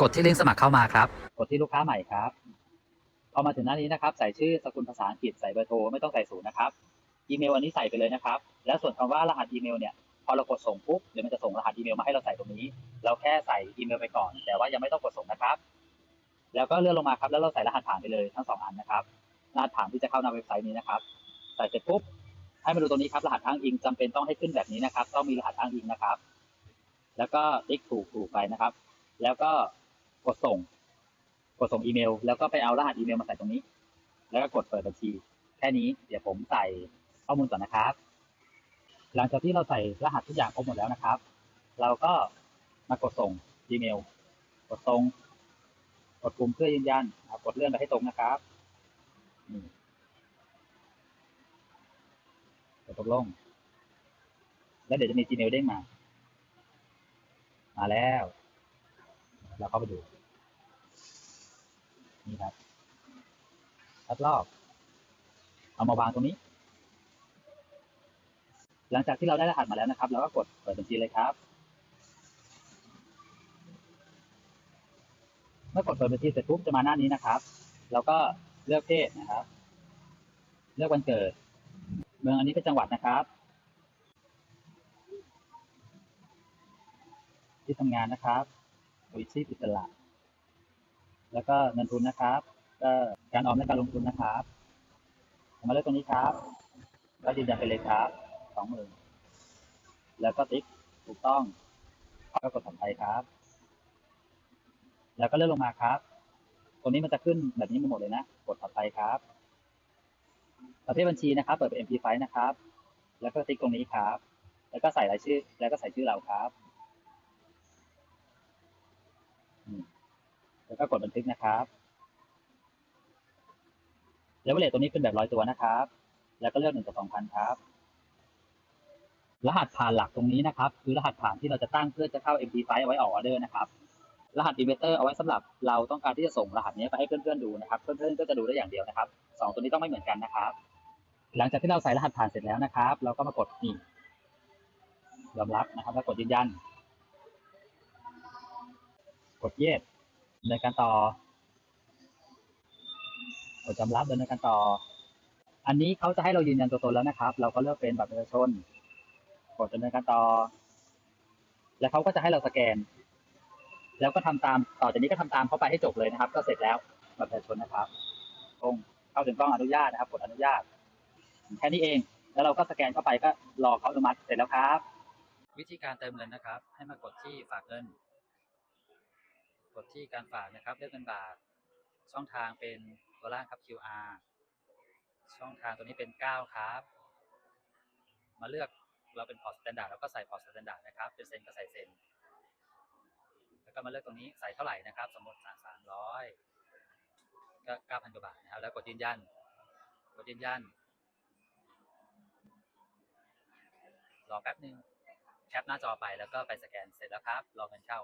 กดที่ลิงก์สมัครเข้ามาครับ กดที่ลูกค้าใหม่ครับพอมาถึงหน้านี้นะครับ ใส่ชื่อสกุลภาษาอังกฤษใส่เบอร์โทรไม่ต้องใส่ศูนย์นะครับอีเมลอันนี้ใส่ไปเลยนะครับ แล้วส่วนคำว่ารหัสอีเมลเนี่ยพอเรากดส่งปุ๊บเดี๋ยวมันจะส่งรหัสอีเมลมาให้เราใส่ตรงนี้ เราแค่ใส่อีเมลไปก่อน แต่ว่ายังไม่ต้องกดส่งนะครับ แล้วก็เลื่อนลงมาครับ แล้วเราใส่รหัสผ่านไปเลยทั้งสองอันนะครับรหัสผ่านที่จะเข้าหน้าเว็บไซต์นี้นะครับ ใส่เสร็จปุ๊บให้มาดูตรงนี้ครับรหัสอ้างอิงจำเป็นต้องให้ขึ้นแบบนี้นะครับ ต้องมีรหัสอ้างอิงนะครับ แล้วก็ติ๊กถูกถูกไปนะครับ แล้วก็ กดส่ง กดส่งอีเมล แล้วก็ไปเอารหัสอีเมลมาใส่ตรงนี้ แล้วก็กดเปิดบัญชี แค่นี้เดี๋ยวผมใส่ข้อมูลก่อนนะครับ หลังจากที่เราใส่รหัสทุกอย่างครบหมดแล้วนะครับ เราก็มากดส่ง Gmail กดตรงกดปุ่มเพื่อยืนยันกดเลื่อนไปให้ตรงนะครับนี่กดตกลง แล้วเดี๋ยวจะมี Gmail เด้งมา มาแล้ว เราเข้าไปดู นี่ครับคัดลอกเอามาวางตรงนี้ หลังจากที่เราได้รหัสมาแล้วนะครับเราก็กดเปิดบัญชีเลยครับ เมื่อกดเปิดบัญชีเสร็จปุ๊บจะมาหน้านี้นะครับ เราก็เลือกเพศนะครับ เลือกวันเกิด เมืองอันนี้เป็นจังหวัดนะครับ ที่ทำงานนะครับบริษัทอิสระ แล้วก็เงินทุนนะครับ ก็การออมและการลงทุนนะครับมาเลือกตรงนี้ครับก็ยืนยันไปเลยครับสองหมื่นแล้วก็ติ๊กถูกต้องก็กดถัดไปครับ แล้วก็เลื่อนลงมาครับ ตรงนี้มันจะขึ้นแบบนี้มาหมดเลยนะ กดถัดไปครับ ประเภทบัญชีนะครับ เปิดเป็น MP5 นะครับ แล้วก็ติ๊กตรงนี้ครับ แล้วก็ใส่รายชื่อ แล้วก็ใส่ชื่อเราครับอืม แล้วก็กดบันทึกนะครับแล้วเวลตรงนี้เป็นแบบร้อยตัวนะครับ แล้วก็เลือกหนึ่งต่อสองพันครับ รหัสผ่านหลักตรงนี้นะครับ คือรหัสผ่านที่เราจะตั้งเพื่อจะเข้า MP5 เอาไว้ออกออเดอร์นะครับ รหัสอินเวอร์เตอร์เอาไว้สำหรับเราต้องการที่จะส่งรหัสนี้ไปให้เพื่อนๆดูนะครับ เพื่อนๆก็จะดูได้อย่างเดียวนะครับสองตัวนี้ต้องไม่เหมือนกันนะครับ หลังจากที่เราใส่รหัสผ่านเสร็จแล้วนะครับ เราก็มากดนี่ยอมรับนะครับ แล้วกดยืนยัน กดเยสด เนินการต่อกดจำรับดำเนินการต่อ อันนี้เขาจะให้เรายืนยันตัวตนแล้วนะครับ เราก็เลือกเป็นบัตรประชาชน กดดำเนินการต่อ แล้วเขาก็จะให้เราสแกน แล้วก็ทำตาม ต่อจากนี้ก็ทำตามเข้าไปให้จบเลยนะครับ ก็เสร็จแล้วบัตรประชาชนนะครับตรงเข้าถึงกล้องอนุญาตนะครับ กดอนุญาต แค่นี้เอง แล้วเราก็สแกนเข้าไปก็รอเขาอนุมัติเสร็จแล้วครับ วิธีการเติมเงินนะครับ ให้มากดที่ฝากเงิน กดที่การฝากนะครับเลือกเงินบาท ช่องทางเป็นตัวล่างครับ QR ช่องทางตัวนี้เป็น 9 ครับ มาเลือกเราเป็นพอร์ตสแตนดาร์ดแล้วก็ใส่พอร์ตสแตนดาร์ดนะครับเป็นเซ็นก็ใส่เซ็นแล้วก็มาเลือกตรงนี้ใส่เท่าไหร่นะครับ สมมติสามร้อยก็เก้าพันกว่าบาทนะครับแล้วกดยืนยันกดยืนยันรอแป๊บหนึ่งแคปหน้าจอไปแล้วก็ไปสแกนเสร็จแล้วครับ รอเงินเข้า